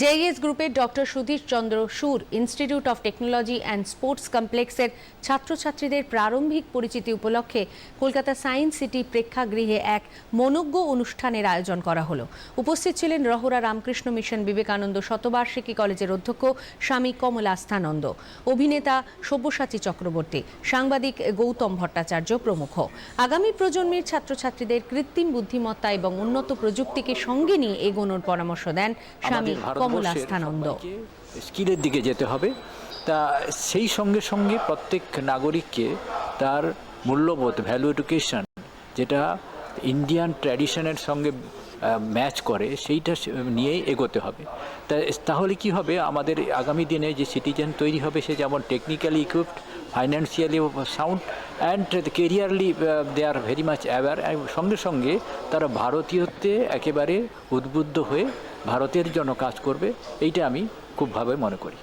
JS গ্রুপের doctor Sudhir Chandra Sur institute of technology and sports কমপ্লেক্সের ছাত্রছাত্রীদের প্রারম্ভিক পরিচিতি উপলক্ষে কলকাতা সায়েন্স সিটি প্রেক্ষাগৃহে এক মনোজ্ঞ অনুষ্ঠানের আয়োজন করা হলো। উপস্থিত ছিলেন রহরা রামকৃষ্ণ মিশন বিবেকানন্দ শতবার্ষিকী কলেজের অধ্যক্ষ স্বামী কমলাস্থানন্দ অভিনেতা সব্যসাচী চক্রবর্তী, সাংবাদিক গৌতম ভট্টাচার্য প্রমুখ। আগামী প্রজন্মের ছাত্রছাত্রীদের কৃত্রিম বুদ্ধিমত্তা এবং উন্নত প্রযুক্তিকে সঙ্গে নিয়ে এগোনোর পরামর্শ দেন স্বামী ভারতবর্ষের কমলাস্থানন্দ স্কিলের দিকে যেতে হবে। তা সেই সঙ্গে সঙ্গে প্রত্যেক নাগরিককে তার মূল্যবোধ ভ্যালু এডুকেশন যেটা ইন্ডিয়ান ট্র্যাডিশনের সঙ্গে ম্যাচ করে সেইটা নিয়েই এগোতে হবে। তা তাহলে কি হবে? আমাদের আগামী দিনে যে সিটিজেন তৈরি হবে সে যেমন technically equipped financially sound and careerly they are very much aware সঙ্গে সঙ্গে তারা ভারতীয়ত্বে একেবারে উদ্বুদ্ধ হয়ে ভারতের জন্য কাজ করবে এইটা আমি খুবভাবে মনে করি।